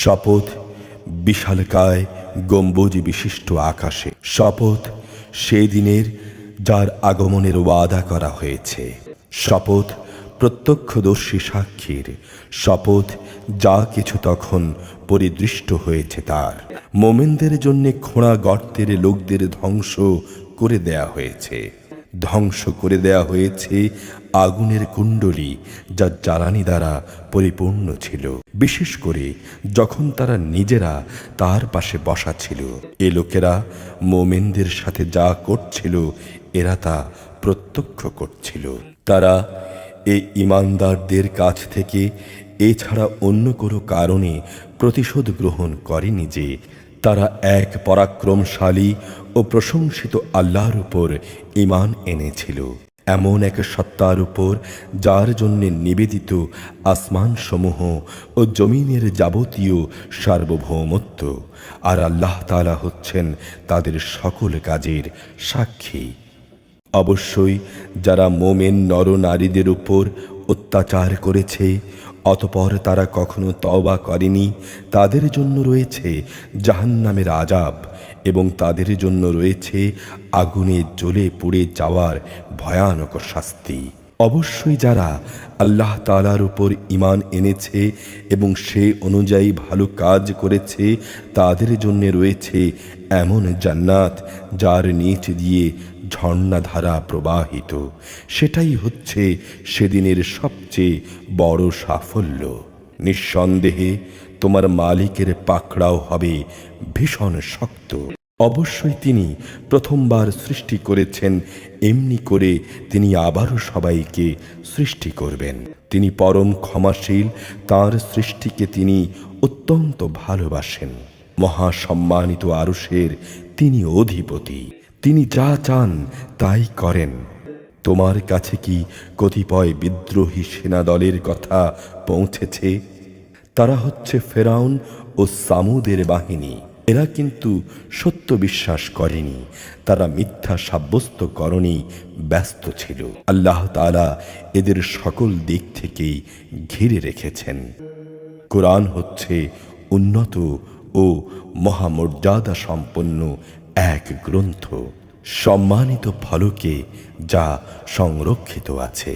শপথ বিশালকায় গম্বুজি বিশিষ্ট আকাশে। শপথ সেই দিনের যার আগমনের ওয়াদা করা হয়েছে। শপথ প্রত্যক্ষদর্শী সাক্ষীর। শপথ যা কিছু তখন পরিদৃষ্ট হয়েছে তার। মোমেনদের জন্যে খোঁড়া গর্তের লোকদের ধ্বংস করে দেয়া হয়েছে। ধ্বংস করে দেয়া হয়েছে আগুনের কুণ্ডলী, যা জ্বালানি দ্বারা পরিপূর্ণ ছিল। বিশেষ করে যখন তারা নিজেরা তার পাশে বসা ছিল। এ লোকেরা মোমেনদের সাথে যা করছিল, এরা তা প্রত্যক্ষ করছিল। তারা এই ইমানদারদের কাছ থেকে এছাড়া অন্য কোনো কারণে প্রতিশোধ গ্রহণ করেনি যে তারা এক পরাক্রমশালী ও প্রশংসিত আল্লাহর উপর ইমান এনেছিল। এমন এক সত্তার উপর যার জন্যে নিবেদিত আসমানসমূহ ও জমিনের যাবতীয় সার্বভৌমত্ব। আর আল্লাহ তাআলা হচ্ছেন তাদের সকল কাজের সাক্ষী। অবশ্যই যারা মোমেন নরনারীদের উপর অত্যাচার করেছে অতপর তারা কখনো তওবা করেনি। তাদের জন্য রয়েছে জাহান্নামের আজাব এবং তাদের জন্য রয়েছে আগুনে জ্বলে পুড়ে যাওয়ার ভয়ানক শাস্তি। অবশ্যই যারা আল্লাহ তালার উপর ইমান এনেছে এবং সে অনুযায়ী ভালো কাজ করেছে, তাদের জন্য রয়েছে এমন জান্নাত যার নিচ দিয়ে ঝর্ণাধারা প্রবাহিত। সেটাই হচ্ছে সেদিনের সবচেয়ে বড় সাফল্য। নিঃসন্দেহে তোমার মালিকের পাকড়াও হবে ভীষণ শক্ত। অবশ্যই তিনি প্রথমবার সৃষ্টি করেছেন, এমনি করে তিনি আবারও সবাইকে সৃষ্টি করবেন। তিনি পরম ক্ষমাশীল, তার সৃষ্টিকে তিনি অত্যন্ত ভালোবাসেন। মহাসম্মানিত আরুষের তিনি অধিপতি। তিনি যা চান তাই করেন। তোমার কাছে কি কতিপয় বিদ্রোহী সেনাদলের কথা পৌঁছেছে? তারা হচ্ছে ফেরাউন ও সামুদের বাহিনী। এরা কিন্তু সত্য বিশ্বাস করেনি। তারা মিথ্যা সাব্যস্ত করণে ব্যস্ত ছিল। আল্লাহ তালা এদের সকল দিক থেকেই ঘিরে রেখেছেন। কোরআন হচ্ছে উন্নত ও মহামর্যাদা সম্পন্ন এক গ্রন্থ। সম্মানিত ফলকে যা সংরক্ষিত আছে।